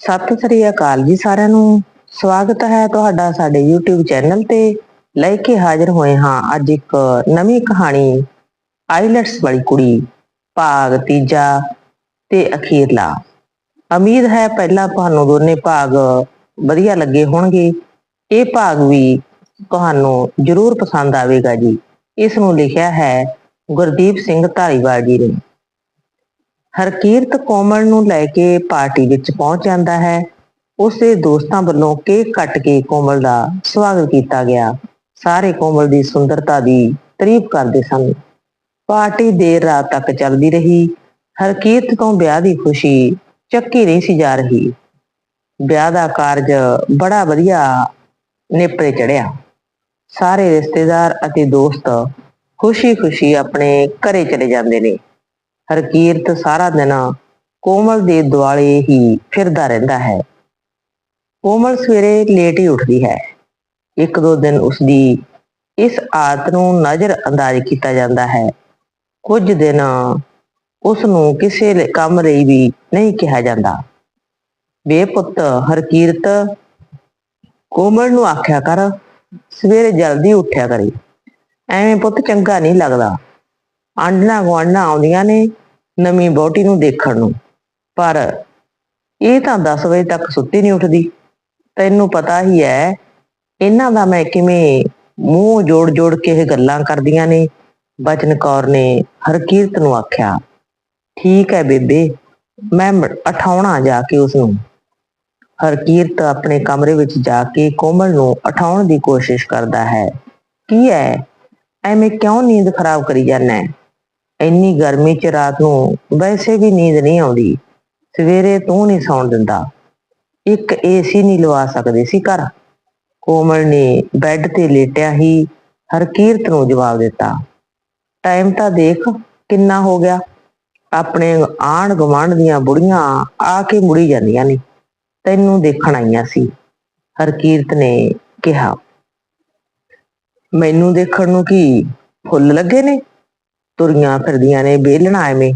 ਸਤਿ ਸ੍ਰੀ ਅਕਾਲ ਜੀ ਸਾਰਿਆਂ ਨੂੰ। ਸਵਾਗਤ ਹੈ ਤੁਹਾਡਾ ਸਾਡੇ YouTube ਚੈਨਲ ਤੇ ਲੈ ਕੇ ਹਾਜ਼ਰ ਹੋਏ ਹਾਂ ਅੱਜ ਇੱਕ ਨਵੀਂ ਕਹਾਣੀ, ਆਈਲੈਟਸ ਵਾਲੀ ਕੁੜੀ, ਭਾਗ ਤੀਜਾ ਤੇ ਅਖੀਰਲਾ। ਉਮੀਦ ਹੈ ਪਹਿਲਾਂ ਤੁਹਾਨੂੰ ਦੋਨੇ ਭਾਗ ਵਧੀਆ ਲੱਗੇ ਹੋਣਗੇ। ਇਹ ਭਾਗ ਵੀ ਤੁਹਾਨੂੰ ਜ਼ਰੂਰ ਪਸੰਦ ਆਵੇਗਾ ਜੀ। ਇਸ ਨੂੰ ਲਿਖਿਆ ਹੈ ਗੁਰਦੀਪ ਸਿੰਘ ਧਾਰੀਵਾਲ ਜੀ ਨੇ। ਹਰਕੀਰਤ ਕੋਮਲ ਨੂੰ ਲੈ ਕੇ ਪਾਰਟੀ ਵਿੱਚ ਪਹੁੰਚ ਜਾਂਦਾ ਹੈ। ਉਸ ਦੇ ਦੋਸਤਾਂ ਵੱਲੋਂ ਕੇਕ ਕੱਟ ਕੇ ਕੋਮਲ ਦਾ ਸਵਾਗਤ ਕੀਤਾ ਗਿਆ। ਸਾਰੇ ਕੋਮਲ ਦੀ ਸੁੰਦਰਤਾ ਦੀ ਤਾਰੀਫ ਕਰਦੇ ਸਨ। ਪਾਰਟੀ ਦੇਰ ਰਾਤ ਤੱਕ ਚੱਲਦੀ ਰਹੀ। ਹਰਕੀਰਤ ਤੋਂ ਵਿਆਹ ਦੀ ਖੁਸ਼ੀ ਚੱਕੀ ਨਹੀਂ ਸੀ ਜਾ ਰਹੀ। ਵਿਆਹ ਦਾ ਕਾਰਜ ਬੜਾ ਵਧੀਆ ਨੇਪਰੇ ਚੜਿਆ। ਸਾਰੇ ਰਿਸ਼ਤੇਦਾਰ ਅਤੇ ਦੋਸਤ ਖੁਸ਼ੀ-ਖੁਸ਼ੀ ਆਪਣੇ ਘਰੇ ਚਲੇ ਜਾਂਦੇ ਨੇ। ਹਰਕੀਰਤ ਸਾਰਾ ਦਿਨ ਕੋਮਲ ਦੇ ਦੁਆਲੇ ਹੀ ਫਿਰਦਾ ਰਹਿੰਦਾ ਹੈ। ਕੋਮਲ ਸਵੇਰੇ ਲੇਟ ਹੀ ਉੱਠਦੀ ਹੈ। ਇੱਕ ਦੋ ਦਿਨ ਉਸਦੀ ਇਸ ਆਦਤ ਨੂੰ ਨਜ਼ਰ ਅੰਦਾਜ਼ ਕੀਤਾ ਜਾਂਦਾ ਹੈ। ਕੁਝ ਦਿਨ ਉਸ ਨੂੰ ਕਿਸੇ ਕੰਮ ਲਈ ਵੀ ਨਹੀਂ ਕਿਹਾ ਜਾਂਦਾ। ਬੇਪੁੱਤ ਹਰਕੀਰਤ ਕੋਮਲ ਨੂੰ ਆਖਿਆ ਕਰ, ਸਵੇਰੇ ਜਲਦੀ ਉੱਠਿਆ ਕਰੇ। ਐਵੇਂ ਪੁੱਤ ਚੰਗਾ ਨਹੀਂ ਲੱਗਦਾ। ਆਂਢਣਾ ਗੁਆਂਢਣਾ ਆਉਂਦੀਆਂ ਨੇ ਨਵੀਂ ਬੋਟੀ ਨੂੰ ਦੇਖਣ ਨੂੰ। ਪਰ ਇਹ ਤਾਂ 10 ਵਜੇ ਤੱਕ ਸੁੱਤੀ ਨਹੀਂ ਉੱਠਦੀ। ਤੈਨੂੰ ਪਤਾ ਹੀ ਹੈ, ਇਹਨਾਂ ਦਾ ਮੈਂ ਕਿਵੇਂ ਮੂੰਹ ਜੋੜ ਜੋੜ ਕੇ ਇਹ ਗੱਲਾਂ ਕਰਦੀਆਂ ਨੇ। ਬਚਨ ਕੌਰ ਨੇ ਹਰਕੀਰਤ ਨੂੰ ਆਖਿਆ, ਠੀਕ ਹੈ ਬੇਬੇ, ਮੈਂ ਮ- ਉਠਾਉਣਾ ਜਾ ਕੇ ਉਸ ਨੂੰ ਹਰਕੀਰਤ ਆਪਣੇ ਕਮਰੇ ਵਿੱਚ ਜਾ ਕੇ ਕੋਮਲ ਨੂੰ ਉਠਾਉਣ ਦੀ ਕੋਸ਼ਿਸ਼ ਕਰਦਾ ਹੈ। ਕੀ ਹੈ? ਐਵੇਂ ਕਿਉਂ ਨੀਂਦ ਖਰਾਬ ਕਰੀ ਜਾਂਦਾ ਹੈ? ਇੰਨੀ ਗਰਮੀ 'ਚ ਰਾਤ ਨੂੰ ਵੈਸੇ ਵੀ ਨੀਂਦ ਨਹੀਂ ਆਉਂਦੀ। ਸਵੇਰੇ ਤੂੰ ਨਹੀਂ ਸੌਣ ਦਿੰਦਾ। ਇੱਕ ਏਸੀ ਨਹੀਂ ਲਵਾ ਸਕਦੇ ਸੀ ਘਰ। ਕੋਮਲ ਨੇ ਬੈੱਡ ਤੇ ਲੇਟਿਆ ਹੀ ਹਰਕੀਰਤ ਨੂੰ ਜਵਾਬ ਦਿੱਤਾ। ਟਾਈਮ ਤਾਂ ਦੇਖ ਕਿੰਨਾ ਹੋ ਗਿਆ। ਆਪਣੇ ਆਂਢ ਗੁਆਂਢ ਦੀਆਂ ਬੁੜੀਆਂ ਆ ਕੇ ਮੁੜੀ ਜਾਂਦੀਆਂ ਨੇ। ਤੈਨੂੰ ਦੇਖਣ ਆਈਆਂ ਸੀ। ਹਰਕੀਰਤ ਨੇ ਕਿਹਾ, ਮੈਨੂੰ ਦੇਖਣ ਨੂੰ ਕੀ ਫੁੱਲ ਲੱਗੇ ਨੇ? ਤੁਰੀਆਂ ਫਿਰਦੀਆਂ ਨੇ ਵੇਲਣਾ ਐਵੇਂ।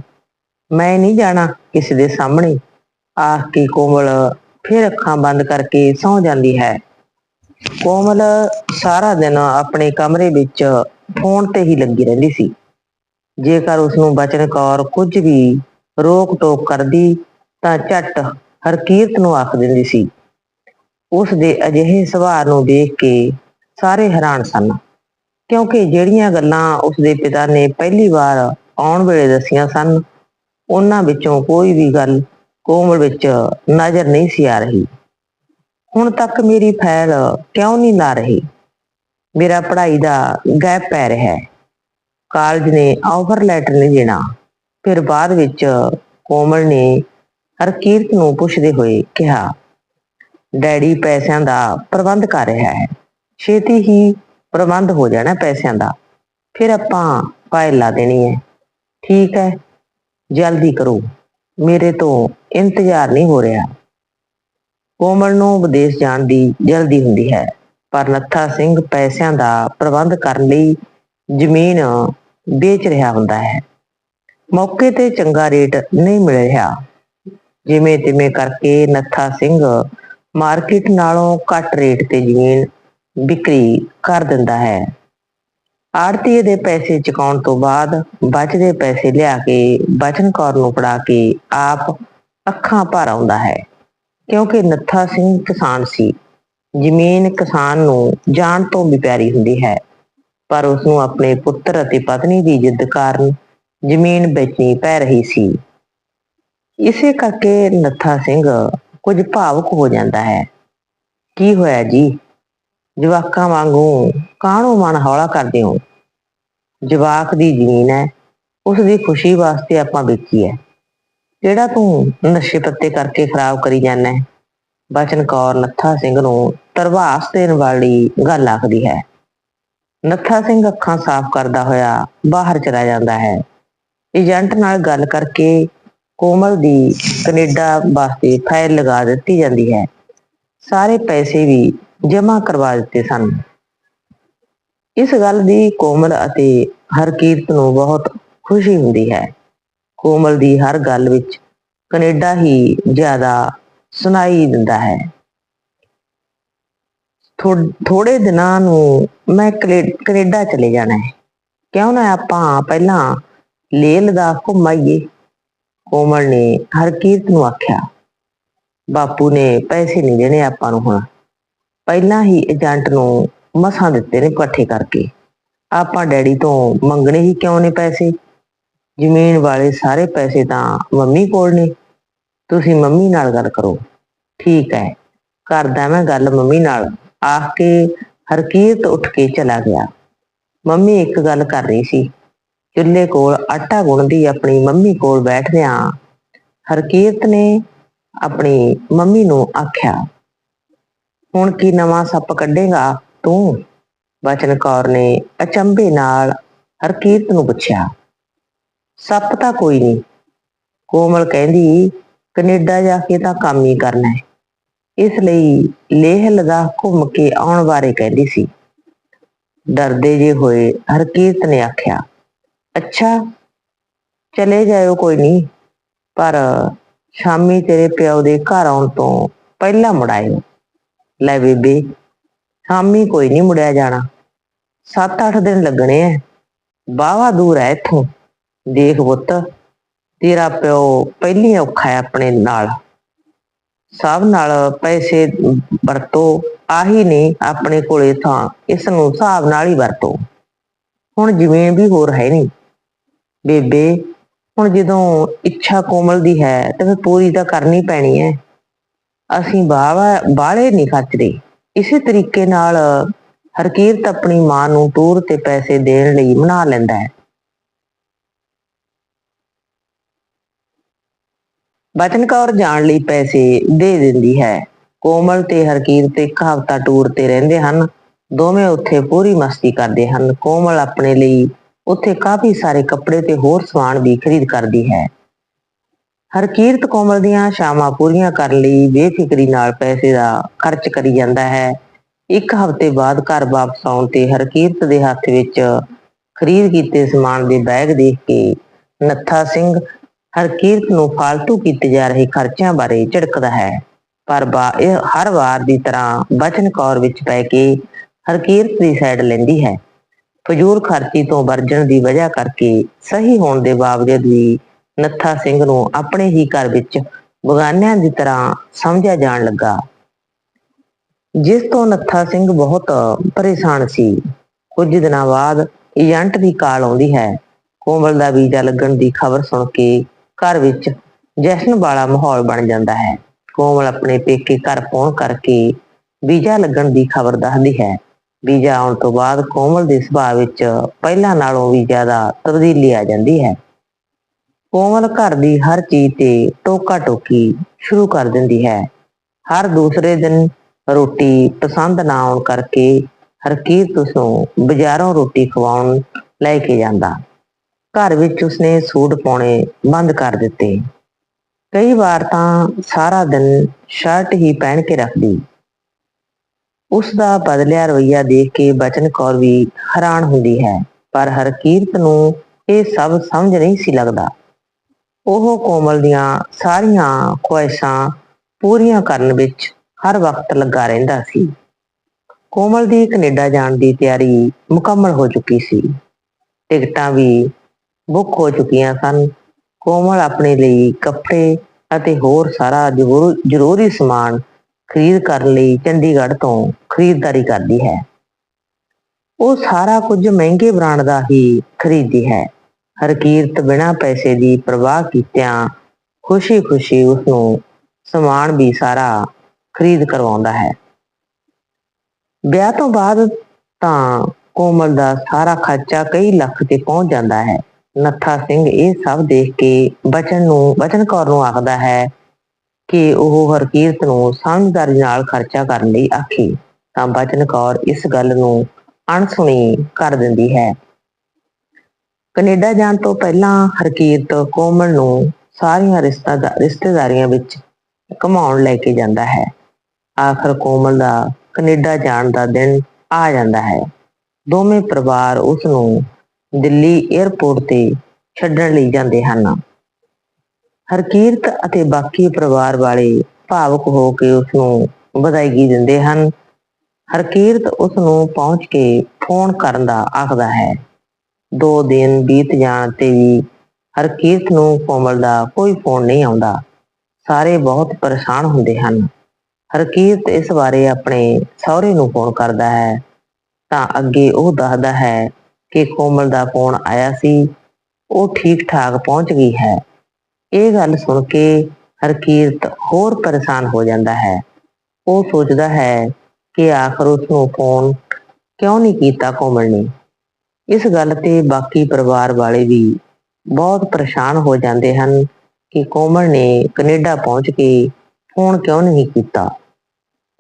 ਮੈਂ ਨਹੀਂ ਜਾਣਾ ਕਿਸੇ ਦੇ ਸਾਹਮਣੇ। ਆਖ ਕੇ ਕੋਮਲ ਫਿਰ ਅੱਖਾਂ ਬੰਦ ਕਰਕੇ ਸੌਂ ਜਾਂਦੀ ਹੈ। ਕੋਮਲ ਸਾਰਾ ਦਿਨ ਆਪਣੇ ਕਮਰੇ ਵਿੱਚ ਫੋਨ ਤੇ ਹੀ ਲੱਗੀ ਰਹਿੰਦੀ ਸੀ। ਜੇਕਰ ਉਸ ਨੂੰ ਬਚਨ ਕੌਰ ਕੁਝ ਵੀ ਰੋਕ ਟੋਕ ਕਰਦੀ ਤਾਂ ਝੱਟ ਹਰਕੀਰਤ ਨੂੰ ਆਖ ਦਿੰਦੀ ਸੀ। ਉਸ ਦੇ ਅਜਿਹੇ ਸੁਭਾਅ ਨੂੰ ਦੇਖ ਕੇ ਸਾਰੇ ਹੈਰਾਨ ਸਨ। ਕਿਉਂਕਿ ਜਿਹੜੀਆਂ ਗੱਲਾਂ ਉਸਦੇ ਪਿਤਾ ਨੇ ਪਹਿਲੀ ਵਾਰ ਆਉਣ ਵੇਲੇ ਦੱਸੀਆਂ ਸਨ, ਉਹਨਾਂ ਵਿੱਚੋਂ ਕੋਈ ਵੀ ਗੱਲ ਕੋਮਲ ਵਿੱਚ ਨਜ਼ਰ ਨਹੀਂ ਸੀ ਆ ਰਹੀ। ਹੁਣ ਤੱਕ ਮੇਰੀ ਫੈਲ ਕਿਉਂ ਨਹੀਂ ਲਾ ਰਹੀ? ਮੇਰਾ ਪੜ੍ਹਾਈ ਦਾ ਗੈਪ ਪੈ ਰਿਹਾ ਹੈ। ਕਾਲਜ ਨੇ ਆਫਰ ਲੈਟਰ ਨਹੀਂ ਦੇਣਾ। ਫਿਰ ਬਾਅਦ ਵਿੱਚ ਕੋਮਲ ਨੇ ਹਰਕੀਰਤ ਨੂੰ ਪੁੱਛਦੇ ਹੋਏ ਕਿਹਾ, ਡੈਡੀ ਪੈਸਿਆਂ ਦਾ ਪ੍ਰਬੰਧ ਕਰ ਰਿਹਾ ਹੈ। ਛੇਤੀ ਹੀ ਪ੍ਰਬੰਧ ਹੋ ਜਾਣਾ ਪੈਸਿਆਂ ਦਾ। ਫਿਰ ਆਪਾਂ ਫਾਈਲ ਲਾ ਦੇਣੀ ਹੈ ਠੀਕ ਹੈ, ਜਲਦੀ ਕਰੋ। ਮੇਰੇ ਤੋਂ ਇੰਤਜ਼ਾਰ ਨਹੀਂ ਹੋ ਰਿਹਾ। ਕੋਮਲ ਨੂੰ ਵਿਦੇਸ਼ ਜਾਣ ਦੀ ਜਲਦੀ ਹੁੰਦੀ ਹੈ, ਪਰ ਨੱਥਾ ਸਿੰਘ ਪੈਸਿਆਂ ਦਾ ਪ੍ਰਬੰਧ ਕਰਨ ਲਈ ਜ਼ਮੀਨ ਵੇਚ ਰਿਹਾ ਹੁੰਦਾ ਹੈ। ਮੌਕੇ ਤੇ ਚੰਗਾ ਰੇਟ ਨਹੀਂ ਮਿਲ ਰਿਹਾ। ਜਿਵੇਂ ਤਿਵੇਂ ਕਰਕੇ ਨੱਥਾ ਸਿੰਘ ਮਾਰਕੀਟ ਨਾਲੋਂ ਘੱਟ ਰੇਟ ਤੇ ਜ਼ਮੀਨ ਵਿਕਰੀ ਕਰ ਦਿੰਦਾ ਹੈ। ਆੜਤੀਏ ਦੇ ਪੈਸੇ ਚੁਕਾਉਣ ਤੋਂ ਬਾਅਦ ਬਚਦੇ ਪੈਸੇ ਲਿਆ ਕੇ ਬਚਨ ਕੌਰ ਨੂੰ ਫੜਾ ਕੇ ਆਪ ਅੱਖਾਂ ਭਰ ਆਉਂਦਾ ਹੈ। ਕਿਉਂਕਿ ਨੱਥਾ ਸਿੰਘ ਕਿਸਾਨ ਸੀ। ਜ਼ਮੀਨ ਕਿਸਾਨ ਨੂੰ ਜਾਨ ਤੋਂ ਵੀ ਪਿਆਰੀ ਹੁੰਦੀ ਹੈ। ਪਰ ਉਸ ਨੂੰ ਆਪਣੇ ਪੁੱਤਰ ਅਤੇ ਪਤਨੀ ਦੀ ਜਿੱਦ ਕਾਰਨ ਜ਼ਮੀਨ ਵੇਚਣੀ ਪੈ ਰਹੀ ਸੀ। ਇਸੇ ਕਰਕੇ ਨੱਥਾ ਸਿੰਘ ਕੁਝ ਭਾਵੁਕ ਹੋ ਜਾਂਦਾ ਹੈ। ਕੀ ਹੋਇਆ ਜੀ? ਜਵਾਕਾਂ ਵਾਂਗੂ ਕਾਹਨੂੰ ਮਨ ਹੌਲਾ ਕਰਦੇ ਹੋ? ਜਵਾਕ ਦੀ ਜ਼ਮੀਨ ਹੈ, ਉਸ ਦੀ ਖੁਸ਼ੀ ਵਾਸਤੇ ਆਪਾਂ ਵੇਚੀ ਹੈ। ਜਿਹੜਾ ਤੂੰ ਨਸ਼ੇ ਪੱਤੇ ਕਰਕੇ ਖਰਾਬ ਕਰੀ ਜਾਂਦਾ ਹੈ? ਬਚਨ ਕੌਰ ਨੱਥਾ ਸਿੰਘ ਨੂੰ ਤਰਵਾਸ ਦੇਣ ਵਾਲੀ ਗੱਲ ਆਖਦੀ ਹੈ। ਨੱਥਾ ਸਿੰਘ ਅੱਖਾਂ ਸਾਫ਼ ਕਰਦਾ ਹੋਇਆ ਬਾਹਰ ਚਲਾ ਜਾਂਦਾ ਹੈ। ਏਜੰਟ ਨਾਲ ਗੱਲ ਕਰਕੇ ਕੋਮਲ ਦੀ ਕੈਨੇਡਾ ਵਾਸਤੇ ਫਾਈਲ ਲਗਾ ਦਿੱਤੀ ਜਾਂਦੀ ਹੈ। ਸਾਰੇ ਪੈਸੇ ਵੀ ਜਮ੍ਹਾਂ ਕਰਵਾ ਦਿੱਤੇ ਸਨ। ਇਸ ਗੱਲ ਦੀ ਕੋਮਲ ਅਤੇ ਹਰਕੀਰਤ ਨੂੰ ਬਹੁਤ ਖੁਸ਼ੀ ਹੁੰਦੀ ਹੈ। ਕੋਮਲ ਦੀ ਹਰ ਗੱਲ ਵਿੱਚ ਕੈਨੇਡਾ ਹੀ ਜ਼ਿਆਦਾ ਸੁਣਾਈ ਦਿੰਦਾ ਹੈ। ਥੋੜੇ ਦਿਨਾਂ ਨੂੰ ਮੈਂ ਕਲੇ- ਕੈਨੇਡਾ ਚਲੇ ਜਾਣਾ ਹੈ। ਕਿਉਂ ਨਾ ਆਪਾਂ ਪਹਿਲਾਂ ਲੇਹ ਲਦਾਖ ਘੁੰਮਾਈਏ ਕੋਮਲ ਨੇ ਹਰਕੀਰਤ ਨੂੰ ਆਖਿਆ, ਬਾਪੂ ਨੇ ਪੈਸੇ ਨਹੀਂ ਦੇਣੇ ਆਪਾਂ ਨੂੰ ਹੁਣ। ਪਹਿਲਾਂ ਹੀ ਏਜੰਟ ਨੂੰ ਮਸਾਂ ਦਿੱਤੇ ਨੇ ਇਕੱਠੇ ਕਰਕੇ। ਆਪਾਂ ਡੈਡੀ ਤੋਂ ਮੰਗਣੇ ਹੀ ਕਿਉਂ ਨੇ ਪੈਸੇ? ਜ਼ਮੀਨ ਵਾਲੇ ਸਾਰੇ ਪੈਸੇ ਤਾਂ ਮੰਮੀ ਕੋਲ ਨੇ। ਤੁਸੀਂ ਮੰਮੀ ਨਾਲ ਗੱਲ ਕਰੋ। ਠੀਕ ਹੈ, ਕਰਦਾ ਮੈਂ ਗੱਲ ਮੰਮੀ ਨਾਲ। ਆਖ ਕੇ ਹਰਕੀਰਤ ਉੱਠ ਕੇ ਚਲਾ ਗਿਆ। ਮੰਮੀ ਇੱਕ ਗੱਲ ਕਰ ਰਹੀ ਸੀ। ਚੁੱਲ੍ਹੇ ਕੋਲ ਆਟਾ ਗੁੰਨਦੀ ਆਪਣੀ ਮੰਮੀ ਕੋਲ ਬੈਠਦਿਆਂ ਹਰਕੀਰਤ ਨੇ ਆਪਣੀ ਮੰਮੀ ਨੂੰ ਆਖਿਆ ਹੁਣ ਕੀ ਨਵਾਂ ਸੱਪ ਕੱਢੇਗਾ ਤੂੰ? ਬਚਨ ਕੌਰ ਨੇ ਅਚੰਭੇ ਨਾਲ ਹਰਕੀਰਤ ਨੂੰ ਪੁੱਛਿਆ। ਸੱਪ ਤਾਂ ਕੋਈ ਨਹੀਂ। ਕੋਮਲ ਕਹਿੰਦੀ, ਕੈਨੇਡਾ ਜਾ ਕੇ ਤਾਂ ਕੰਮ ਹੀ ਕਰਨਾ ਹੈ। ਇਸ ਲਈ ਲੇਹ ਲਦਾਖ ਘੁੰਮ ਕੇ ਆਉਣ ਬਾਰੇ ਕਹਿੰਦੀ ਸੀ। ਡਰਦੇ ਜੇ ਹੋਏ, ਹਰਕੀਰਤ ਨੇ ਆਖਿਆ, ਅੱਛਾ, ਚਲੇ ਜਾਇਓ ਕੋਈ ਨਹੀਂ, ਪਰ ਸ਼ਾਮੀ ਤੇਰੇ ਪਿਓ ਦੇ ਘਰ ਆਉਣ ਤੋਂ ਪਹਿਲਾਂ ਮੁੜਾਇਓ ਲੈ ਬੇਬੇ, ਸ਼ਾਮੀ ਕੋਈ ਨਹੀਂ ਮੁੜਿਆ ਜਾਣਾ। 7-8 ਦਿਨ ਲੱਗਣੇ ਐ। ਬਾਵਾ ਦੂਰ ਐ ਇੱਥੋਂ। ਦੇਖ ਪੁੱਤ, ਤੇਰਾ ਪਿਓ ਪਹਿਲੀ ਔਖਾ ਹੈ ਆਪਣੇ ਨਾਲ। ਸਭ ਨਾਲ ਪੈਸੇ ਵਰਤੋ, ਆਹੀ ਨਹੀਂ ਆਪਣੇ ਕੋਲੇ ਤਾਂ ਇਸ ਨੂੰ ਹਿਸਾਬ ਨਾਲ ਹੀ ਵਰਤੋ। ਹੁਣ ਜਿਵੇਂ ਵੀ ਹੋਰ ਹੈ ਨਹੀਂ ਬੇਬੇ, ਹੁਣ ਜਦੋਂ ਇੱਛਾ ਕੋਮਲ ਦੀ ਹੈ, ਤੇ ਫਿਰ ਪੂਰੀ ਤਾਂ ਕਰਨੀ ਪੈਣੀ ਹੈ ਅਸੀਂ ਬਾਵਾ ਬਾਲੇ ਨਹੀਂ ਖਰਚਦੇ। ਇਸੇ ਤਰੀਕੇ ਨਾਲ ਹਰਕੀਰਤ ਆਪਣੀ ਮਾਂ ਨੂੰ ਟੂਰ ਤੇ ਪੈਸੇ ਦੇਣ ਲਈ ਮਨਾ ਲੈਂਦਾ ਹੈ। ਬਚਨ ਕੌਰ ਜਾਣ ਲਈ ਪੈਸੇ ਦੇ ਦਿੰਦੀ ਹੈ। ਕੋਮਲ ਤੇ ਹਰਕੀਰਤ ਇੱਕ ਹਫ਼ਤਾ ਟੂਰ ਤੇ ਰਹਿੰਦੇ ਹਨ। ਦੋਵੇਂ ਉੱਥੇ ਪੂਰੀ ਮਸਤੀ ਕਰਦੇ ਹਨ। ਕੋਮਲ ਆਪਣੇ ਲਈ ਉੱਥੇ ਕਾਫੀ ਸਾਰੇ ਕੱਪੜੇ ਤੇ ਹੋਰ ਸਮਾਨ ਵੀ ਖਰੀਦ ਕਰਦੀ ਹੈ। ਹਰਕੀਰਤ ਕੋਮਲ ਦੀਆਂ ਸ਼ਾਮਾਂ ਪੂਰੀਆਂ ਕਰਨ ਲਈ, ਬੇਫਿਕਰੀ ਨਾਲ ਪੈਸੇ ਦਾ ਖਰਚ ਕਰੀ ਜਾਂਦਾ ਹੈ। ਇੱਕ ਹਫ਼ਤੇ ਬਾਅਦ ਘਰ ਵਾਪਸ ਆਉਣ ਤੇ ਹਰਕੀਰਤ ਦੇ ਹੱਥ ਵਿੱਚ ਖਰੀਦ ਕੀਤੇ ਸਮਾਨ ਦੇ ਬੈਗ ਦੇਖ ਕੇ ਨੱਥਾ ਸਿੰਘ ਹਰਕੀਰਤ ਨੂੰ ਫालतू ਕੀਤੇ ਜਾ ਰਹੇ ਖਰਚਿਆਂ ਬਾਰੇ ਝਿੜਕਦਾ ਹੈ। ਪਰ ਇਹ ਹਰ ਵਾਰ ਦੀ ਤਰ੍ਹਾਂ ਬਚਨ ਕੌਰ ਵਿੱਚ ਪੈ ਕੇ ਹਰਕੀਰਤ ਦੀ ਸਾਈਡ ਲੈਂਦੀ ਹੈ। ਫਜ਼ੂਲ ਖਰਚੀ ਤੋਂ ਵਰਜਣ ਦੀ ਵਜ੍ਹਾ ਕਰਕੇ ਸਹੀ ਹੋਣ ਦੇ ਬਾਵਜੂਦ ਵੀ ਨੱਥਾ ਸਿੰਘ ਨੂੰ ਆਪਣੇ ਹੀ ਘਰ ਵਿੱਚ ਬਗਾਨਿਆਂ ਦੀ ਤਰ੍ਹਾਂ ਸਮਝਿਆ ਜਾਣ ਲੱਗਾ। ਜਿਸ ਤੋਂ ਨੱਥਾ ਸਿੰਘ ਬਹੁਤ ਪਰੇਸ਼ਾਨ ਸੀ। ਕੁਝ ਦਿਨਾਂ ਬਾਅਦ ਏਜੰਟ ਦੀ ਕਾਲ ਆਉਂਦੀ ਹੈ। ਕੋਮਲ ਦਾ ਵੀਜ਼ਾ ਲੱਗਣ ਦੀ ਖਬਰ ਸੁਣ ਕੇ ਘਰ ਵਿੱਚ ਜਸ਼ਨ ਵਾਲਾ ਮਾਹੌਲ ਬਣ ਜਾਂਦਾ ਹੈ। ਕੋਮਲ ਆਪਣੇ ਪੇਕੇ ਘਰ ਪਹੁੰਚ ਕਰਕੇ ਵੀਜ਼ਾ ਲੱਗਣ ਦੀ ਖਬਰ ਦੱਸਦੀ ਹੈ। ਵੀਜ਼ਾ ਆਉਣ ਤੋਂ ਬਾਅਦ ਕੋਮਲ ਦੇ ਸੁਭਾਅ ਵਿੱਚ ਪਹਿਲਾਂ ਨਾਲੋਂ ਵੀਜ਼ਾ ਦਾ ਤਬਦੀਲੀ ਆ ਜਾਂਦੀ ਹੈ। ਕੋਮਲ ਘਰ ਦੀ ਹਰ ਚੀਜ਼ ਤੇ ਟੋਕਾ ਟੋਕੀ ਸ਼ੁਰੂ ਕਰ ਦਿੰਦੀ ਹੈ। ਹਰ ਦੂਸਰੇ ਦਿਨ ਰੋਟੀ ਪਸੰਦ ਨਾ ਆਉਣ ਕਰਕੇ ਹਰਕੀਰਤ ਉਸ ਨੂੰ ਬਾਜ਼ਾਰੋਂ ਰੋਟੀ ਖਵਾਉਣ ਲੈ ਕੇ ਜਾਂਦਾ। ਘਰ ਵਿੱਚ ਉਸਨੇ ਸੂਟ ਪਾਉਣੇ ਬੰਦ ਕਰ ਦਿੱਤੇ। ਕਈ ਵਾਰ ਤਾਂ ਸਾਰਾ ਦਿਨ ਸ਼ਰਟ ਹੀ ਪਹਿਨ ਕੇ ਰੱਖਦੀ। ਉਸ ਦਾ ਬਦਲਿਆ ਰਵਈਆ ਦੇਖ ਕੇ ਬਚਨ ਕੌਰ ਵੀ ਹੈਰਾਨ ਹੁੰਦੀ ਹੈ, ਪਰ ਹਰਕੀਰਤ ਨੂੰ ਇਹ ਸਭ ਸਮਝ ਨਹੀਂ ਸੀ ਲੱਗਦਾ। ਉਹ ਕੋਮਲ ਦੀਆਂ ਸਾਰੀਆਂ ਖੁਆਇਸ਼ਾਂ ਪੂਰੀਆਂ ਕਰਨ ਵਿੱਚ ਹਰ ਵਕਤ ਲੱਗਾ ਰਹਿੰਦਾ ਸੀ। ਕੋਮਲ ਦੀ ਕੈਨੇਡਾ ਜਾਣ ਦੀ ਤਿਆਰੀ ਮੁਕੰਮਲ ਹੋ ਚੁੱਕੀ ਸੀ। ਟਿਕਟਾਂ ਵੀ ਬੁੱਕ ਹੋ ਚੁੱਕੀਆਂ ਸਨ। ਕੋਮਲ ਆਪਣੇ ਲਈ ਕੱਪੜੇ ਅਤੇ ਹੋਰ ਸਾਰਾ ਜ਼ਰੂਰੀ ਸਮਾਨ ਖਰੀਦ ਕਰਨ ਲਈ ਚੰਡੀਗੜ੍ਹ ਤੋਂ ਖਰੀਦਦਾਰੀ ਕਰਦੀ ਹੈ। ਉਹ ਸਾਰਾ ਕੁਝ ਮਹਿੰਗੇ ਬ੍ਰਾਂਡ ਦਾ ਹੀ ਖਰੀਦਦੀ ਹੈ। ਹਰਕੀਰਤ ਬਿਨਾਂ ਪੈਸੇ ਦੀ ਪ੍ਰਵਾਹ ਕੀਤਿਆਂ ਖੁਸ਼ੀ-ਖੁਸ਼ੀ ਉਸ ਨੂੰ ਸਮਾਨ ਵੀ ਸਾਰਾ ਖਰੀਦ ਕਰਵਾਉਂਦਾ ਹੈ। ਵਿਆਹ ਤੋਂ ਬਾਅਦ ਤਾਂ ਕੋਮਲ ਦਾ ਸਾਰਾ ਖਰਚਾ ਕਈ ਲੱਖ ਤੇ ਪਹੁੰਚ ਜਾਂਦਾ ਹੈ। ਨੱਥਾ ਸਿੰਘ ਇਹ ਸਭ ਦੇਖ ਕੇ ਬਚਨ ਨੂੰ, ਬਚਨ ਕੌਰ ਨੂੰ ਆਖਦਾ ਹੈ ਕਿ ਉਹ ਹਰਕੀਰਤ ਨੂੰ ਸਮਝਦਾਰੀ ਨਾਲ ਖਰਚਾ ਕਰਨ ਲਈ ਆਖੇ। ਤਾਂ ਬਚਨ ਕੌਰ ਇਸ ਗੱਲ ਨੂੰ ਅਣਸੁਣੀ ਕਰ ਦਿੰਦੀ ਹੈ। ਕੈਨੇਡਾ ਜਾਣ ਤੋਂ ਪਹਿਲਾਂ ਹਰਕੀਰਤ ਕੋਮਲ ਨੂੰ ਸਾਰੀਆਂ ਰਿਸ਼ਤੇਦਾਰੀਆਂ ਵਿੱਚ ਘਮਾਉਣ ਲੈ ਕੇ ਜਾਂਦਾ ਹੈ। ਆਖਰ ਕੋਮਲ ਦਾ ਕੈਨੇਡਾ ਜਾਣ ਦਾ ਦਿਨ ਆ ਜਾਂਦਾ ਹੈ। ਦੋਵੇਂ ਪਰਿਵਾਰ ਉਸ ਨੂੰ ਦਿੱਲੀ 에ਅਰਪੋਰਟ ਤੇ ਛੱਡਣ ਲਈ ਜਾਂਦੇ ਹਨ। ਹਰਕੀਰਤ ਅਤੇ ਬਾਕੀ ਪਰਿਵਾਰ ਵਾਲੇ ਭਾਵੁਕ ਹੋ ਕੇ ਉਸ ਨੂੰ ਵਧਾਈਗੀ ਦਿੰਦੇ ਹਨ। ਹਰਕੀਰਤ ਉਸ ਨੂੰ ਪਹੁੰਚ ਕੇ ਫੋਨ ਕਰਨ ਦਾ ਆਖਦਾ ਹੈ। ਦੋ ਦਿਨ ਬੀਤ ਜਾਣ ਤੇ ਵੀ ਹਰਕੀਰਤ ਨੂੰ ਕੋਮਲ ਦਾ ਕੋਈ ਫੋਨ ਨਹੀਂ ਆਉਂਦਾ। ਸਾਰੇ ਬਹੁਤ ਪਰੇਸ਼ਾਨ ਹੁੰਦੇ ਹਨ। ਹਰਕੀਰਤ ਇਸ ਬਾਰੇ ਆਪਣੇ ਸਹੁਰੇ ਨੂੰ ਫੋਨ ਕਰਦਾ ਹੈ। ਤਾਂ ਅੱਗੇ ਉਹ ਦੱਸਦਾ ਹੈ ਕਿ ਕੋਮਲ ਦਾ ਫੋਨ ਆਇਆ ਸੀ, ਉਹ ਠੀਕ ਠਾਕ ਪਹੁੰਚ ਗਈ ਹੈ। ਇਹ ਗੱਲ ਸੁਣ ਕੇ ਹਰਕੀਰਤ ਹੋਰ ਪਰੇਸ਼ਾਨ ਹੋ ਜਾਂਦਾ ਹੈ। ਉਹ ਸੋਚਦਾ ਹੈ ਕਿ ਆਖਰ ਉਸ ਨੂੰ ਫੋਨ ਕਿਉਂ ਨਹੀਂ ਕੀਤਾ ਕੋਮਲ ਨੇ? ਇਸ ਗੱਲ ਤੇ ਬਾਕੀ ਪਰਿਵਾਰ ਵਾਲੇ ਵੀ ਬਹੁਤ ਪਰੇਸ਼ਾਨ ਹੋ ਜਾਂਦੇ ਹਨ ਕਿ ਕੋਮਲ ਨੇ ਕੈਨੇਡਾ ਪਹੁੰਚ ਕੇ ਫੋਨ ਕਿਉਂ ਨਹੀਂ ਕੀਤਾ।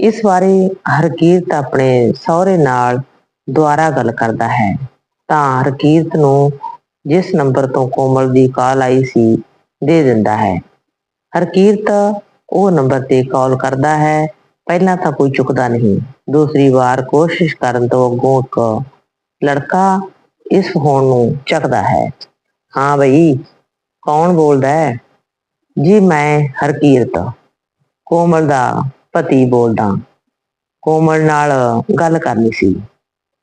ਇਸ ਬਾਰੇ ਹਰਕੀਰਤ ਆਪਣੇ ਸਹੁਰੇ ਨਾਲ ਦੁਆਰਾ ਗੱਲ ਕਰਦਾ ਹੈ। ਤਾਂ ਹਰਕੀਰਤ ਨੂੰ ਜਿਸ ਨੰਬਰ ਤੋਂ ਕੋਮਲ ਦੀ ਕਾਲ ਆਈ ਸੀ, ਦੇ ਦਿੰਦਾ ਹੈ। ਹਰਕੀਰਤ ਉਹ ਨੰਬਰ ਤੇ ਕਾਲ ਕਰਦਾ ਹੈ, ਪਹਿਲਾਂ ਤਾਂ ਕੋਈ ਚੁੱਕਦਾ ਨਹੀਂ। ਦੂਸਰੀ ਵਾਰ ਕੋਸ਼ਿਸ਼ ਕਰਨ ਤੋਂ ਅੱਗੋਂ ਇੱਕ ਲੜਕਾ ਇਸ ਹੋਣ ਨੂੰ ਚੱਕਦਾ ਹੈ। ਹਾਂ ਬਈ, ਕੌਣ ਬੋਲਦਾ ਹੈ? ਜੀ ਮੈਂ ਹਰਕੀਰਤ, ਕੋਮਲ ਦਾ ਪਤੀ ਬੋਲਦਾ। ਕੋਮਲ ਨਾਲ ਗੱਲ ਕਰਨੀ ਸੀ।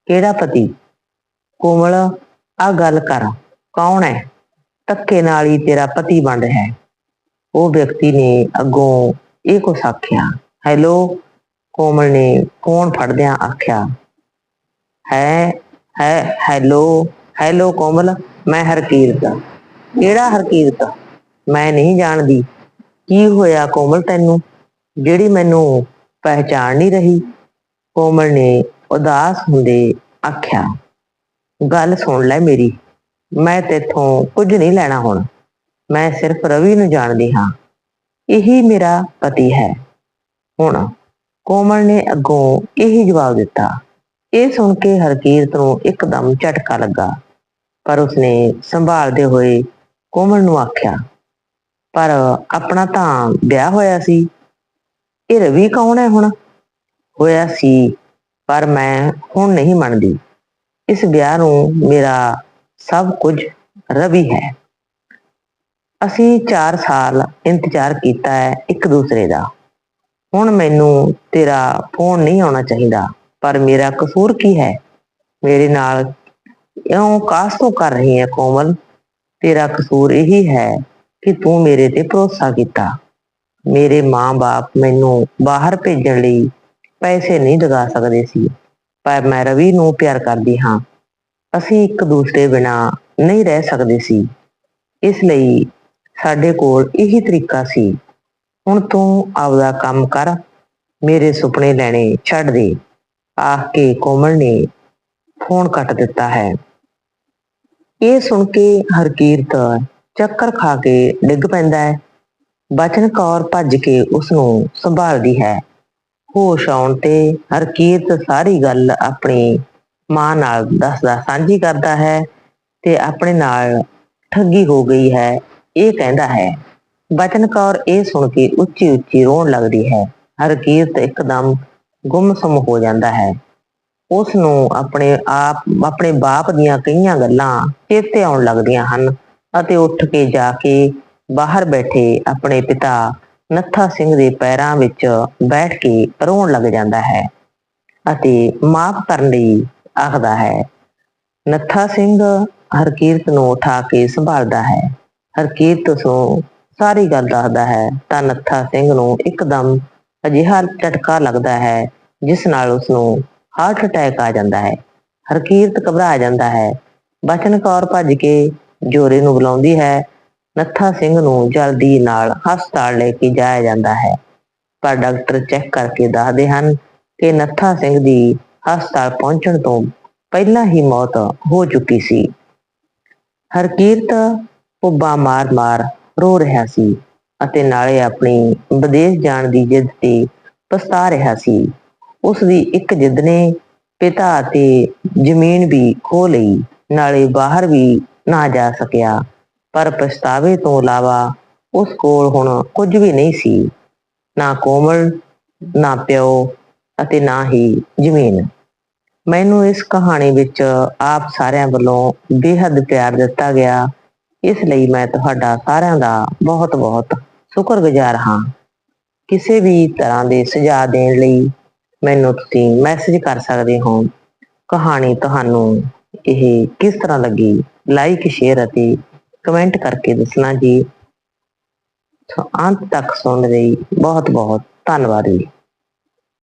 ਕਿਹੜਾ ਪਤੀ? ਕੋਮਲ, ਆ ਗੱਲ ਕਰ, ਕੌਣ ਹੈ? ਧੱਕੇ ਨਾਲ ਹੀ ਤੇਰਾ ਪਤੀ ਬਣ ਰਿਹਾ ਹੈ। ਉਹ ਵਿਅਕਤੀ ਨੇ ਅੱਗੋਂ ਇਹ ਕੁਛ ਆਖਿਆ। ਹੈਲੋ, ਕੋਮਲ ਨੇ ਫੋਨ ਫੜਦਿਆਂ ਆਖਿਆ, ਹੈ ਹੈ, ਹੈਲੋ ਹੈਲੋ ਕੋਮਲ, ਮੈਂ ਹਰਕੀਰਤ ਕਿਹੜਾ ਹਰਕੀਰਤ ਮੈਂ ਨਹੀਂ ਜਾਣਦੀ। ਕੀ ਹੋਇਆ ਕੋਮਲ ਤੈਨੂੰ? ਜਿਹੜੀ ਮੈਨੂੰ ਪਹਿਚਾਣ ਨਹੀਂ ਰਹੀ। ਕੋਮਲ ਨੇ ਉਦਾਸ ਹੁੰਦੇ ਆਖਿਆ, ਗੱਲ ਸੁਣ ਲੈ ਮੇਰੀ, ਮੈਂ ਤੇਥੋਂ ਕੁਝ ਨਹੀਂ ਲੈਣਾ ਹੁਣ। ਮੈਂ ਸਿਰਫ ਰਵੀ ਨੂੰ ਜਾਣਦੀ ਹਾਂ। ਇਹੀ ਮੇਰਾ ਪਤੀ ਹੈ। ਹੁਣ ਕੋਮਲ ਨੇ ਅੱਗੋਂ ਇਹੀ ਜਵਾਬ ਦਿੱਤਾ ਇਹ ਸੁਣ ਕੇ ਹਰਕੀਰਤ ਨੂੰ ਇੱਕਦਮ ਝਟਕਾ ਲੱਗਾ, ਪਰ ਉਸਨੇ ਸੰਭਾਲਦੇ ਹੋਏ ਕੋਮਲ ਨੂੰ ਆਖਿਆ, ਪਰ ਆਪਣਾ ਤਾਂ ਵਿਆਹ ਹੋਇਆ ਸੀ। ਇਹ ਰਵੀ ਕੌਣ ਹੈ ਹੁਣ? ਹੋਇਆ ਸੀ, ਪਰ ਮੈਂ ਹੁਣ ਨਹੀਂ ਮੰਨਦੀ। ਇਸ ਵਿਆਹ ਨੂੰ ਮੇਰਾ ਸਭ ਕੁਝ ਰਵੀ ਹੈ। ਅਸੀਂ 4 ਸਾਲ ਇੰਤਜ਼ਾਰ ਕੀਤਾ ਹੈ ਇੱਕ ਦੂਸਰੇ ਦਾ। ਹੁਣ ਮੈਨੂੰ ਤੇਰਾ ਫੋਨ ਨਹੀਂ ਆਉਣਾ ਚਾਹੀਦਾ। ਪਰ ਮੇਰਾ ਕਸੂਰ ਕੀ ਹੈ? ਮੇਰੇ ਨਾਲ ਇਉਂ ਕਾਸ ਤੋਂ ਕਰ ਰਹੀ ਹੈ ਕੋਮਲ? ਤੇਰਾ ਕਸੂਰ ਇਹੀ ਹੈ ਕਿ ਤੂੰ ਮੇਰੇ ਤੇ ਭਰੋਸਾ ਕੀਤਾ। ਮੇਰੇ ਮਾਂ-ਬਾਪ ਮੈਨੂੰ ਬਾਹਰ ਭੇਜਣ ਲਈ ਪੈਸੇ ਨਹੀਂ ਲਗਾ ਸਕਦੇ ਸੀ, ਪਰ ਮੈਂ ਰਵੀ ਨੂੰ ਪਿਆਰ ਕਰਦੀ ਹਾਂ। ਅਸੀਂ ਇੱਕ ਦੂਸਰੇ ਬਿਨਾ ਨਹੀਂ ਰਹਿ ਸਕਦੇ ਸੀ। ਇਸ ਲਈ ਸਾਡੇ ਕੋਲ ਇਹੀ ਤਰੀਕਾ ਸੀ। ਹੁਣ ਤੂੰ ਆਪਦਾ ਕੰਮ ਕਰ, ਮੇਰੇ ਸੁਪਨੇ ਲੈਣੇ ਛੱਡ ਦੇ। ਆਖ ਕੇ ਕੋਮਲ ਨੇ ਫੋਨ ਕੱਟ ਦਿੱਤਾ ਹੈ। ਇਹ ਸੁਣ ਕੇ ਹਰਕੀਰਤ ਚੱਕਰ ਖਾ ਕੇ ਡਿੱਗ ਪੈਂਦਾ ਹੈ। ਬਚਨ ਕੌਰ ਭੱਜ ਕੇ ਉਸ ਨੂੰ ਸੰਭਾਲਦੀ ਹੈ। ਹੋਸ਼ ਆਉਣ ਤੇ ਹਰਕੀਰਤ ਸਾਰੀ ਗੱਲ ਆਪਣੀ ਮਾਂ ਨਾਲ ਦੱਸਦਾ ਸਾਂਝੀ ਕਰਦਾ ਹੈ ਤੇ ਆਪਣੇ ਨਾਲ ਠੱਗੀ ਹੋ ਗਈ ਹੈ, ਇਹ ਕਹਿੰਦਾ ਹੈ। ਬਚਨ ਕੌਰ ਇਹ ਸੁਣ ਕੇ ਉੱਚੀ ਉੱਚੀ ਰੋਣ ਲੱਗਦੀ ਹੈ। ਹਰਕੀਰਤ ਇੱਕਦਮ ਗੁੰਮਸਮ ਹੋ ਜਾਂਦਾ ਹੈ। ਉਸ ਨੂੰ ਆਪਣੇ ਆਪ, ਆਪਣੇ ਬਾਪ ਦੀਆਂ ਕਈਆਂ ਗੱਲਾਂ ਚੇਤੇ ਆਉਣ ਲੱਗਦੀਆਂ ਹਨ ਅਤੇ ਉੱਠ ਕੇ ਜਾ ਕੇ ਬਾਹਰ ਬੈਠੇ ਆਪਣੇ ਪਿਤਾ ਨੱਥਾ ਸਿੰਘ ਦੇ ਪੈਰਾਂ ਵਿੱਚ ਬੈਠ ਕੇ ਰੋਣ ਲੱਗ ਜਾਂਦਾ ਹੈ ਅਤੇ ਮਾਫ ਕਰਨ ਲਈ ਆਖਦਾ ਹੈ, ਨੱਥਾ ਸਿੰਘ ਹਰਕੀਰਤ ਨੂੰ ਉਠਾ ਕੇ ਸੰਭਾਲਦਾ ਹੈ। ਹਰਕੀਰਤ ਤੋਂ ਸਾਰੀ ਗੱਲ ਦੱਸਦਾ ਹੈ ਤਾਂ ਨੱਥਾ ਸਿੰਘ ਨੂੰ ਇੱਕਦਮ ਅਜਿਹਾ ਝਟਕਾ ਲੱਗਦਾ ਹੈ, ਜਿਸ ਨਾਲ ਉਸ ਨੂੰ ਹਾਰਟ ਅਟੈਕ ਆ ਜਾਂਦਾ ਹੈ, ਹਰਕੀਰਤ ਘਬਰਾ ਜਾਂਦਾ ਹੈ। ਬਚਨ ਕੌਰ ਭੱਜ ਕੇ ਜੋਰੇ ਨੂੰ ਬੁਲਾਉਂਦੀ ਹੈ। ਨੱਥਾ ਸਿੰਘ ਨੂੰ ਜਲਦੀ ਨਾਲ ਹਸਪਤਾਲ ਲੈ ਕੇ ਜਾਇਆ ਜਾਂਦਾ ਹੈ। ਪਰ ਡਾਕਟਰ ਚੈੱਕ ਕਰਕੇ ਦੱਸਦੇ ਹਨ ਕਿ ਨੱਥਾ ਸਿੰਘ ਦੀ ਹਸਪਤਾਲ ਪਹੁੰਚਣ ਤੋਂ ਪਹਿਲਾਂ ਹੀ ਮੌਤ ਹੋ ਚੁੱਕੀ ਸੀ। ਹਰਕੀਰਤ ਉੱਬਾ ਮਾਰ-ਮਾਰ ਰੋ ਰਿਹਾ ਸੀ। ਅਤੇ ਨਾਲੇ ਆਪਣੀ ਵਿਦੇਸ਼ ਜਾਣ ਦੀ ਜਿੱਦ ਤੇ ਪਛਤਾ ਰਿਹਾ ਸੀ। ਉਸ ਦੀ ਇੱਕ ਜਿੱਦ ਨੇ ਪਿਤਾ ਅਤੇ ਜ਼ਮੀਨ ਵੀ ਖੋ ਲਈ, ਨਾਲੇ ਬਾਹਰ ਵੀ ਨਾ ਜਾ ਸਕਿਆ। ਪਰ ਪਛਤਾਵੇ ਤੋਂ ਇਲਾਵਾ ਉਸ ਕੋਲ ਹੁਣ ਕੁਝ ਵੀ ਨਹੀਂ ਸੀ। ਨਾ ਕੋਮਲ, ਨਾ ਪਿਓ ਅਤੇ ਨਾ ਹੀ ਜ਼ਮੀਨ। ਮੈਨੂੰ ਇਸ ਕਹਾਣੀ ਵਿੱਚ ਆਪ ਸਾਰਿਆਂ ਵੱਲੋਂ ਬੇਹੱਦ ਪਿਆਰ ਦਿੱਤਾ ਗਿਆ। ਇਸ ਲਈ ਮੈਂ ਤੁਹਾਡਾ ਸਾਰਿਆਂ ਦਾ ਬਹੁਤ-ਬਹੁਤ ਸ਼ੁਕਰਗੁਜ਼ਾਰ ਹਾਂ। ਕਿਸੇ ਵੀ ਤਰ੍ਹਾਂ ਦੇ ਸੁਝਾਅ ਦੇਣ ਲਈ ਮੈਨੂੰ ਤੁਸੀਂ ਮੈਸੇਜ ਕਰ ਸਕਦੇ ਹੋ। ਕਹਾਣੀ ਤੁਹਾਨੂੰ ਇਹ ਕਿਸ ਤਰ੍ਹਾਂ ਲੱਗੀ? ਲਾਈਕ ਸ਼ੇਅਰ ਅਤੇ ਕਮੈਂਟ ਕਰਕੇ ਦੱਸਣਾ ਜੀ। ਸੋ ਅੰਤ ਤੱਕ ਸੁਣਨ ਲਈ ਬਹੁਤ ਬਹੁਤ ਧੰਨਵਾਦ ਜੀ।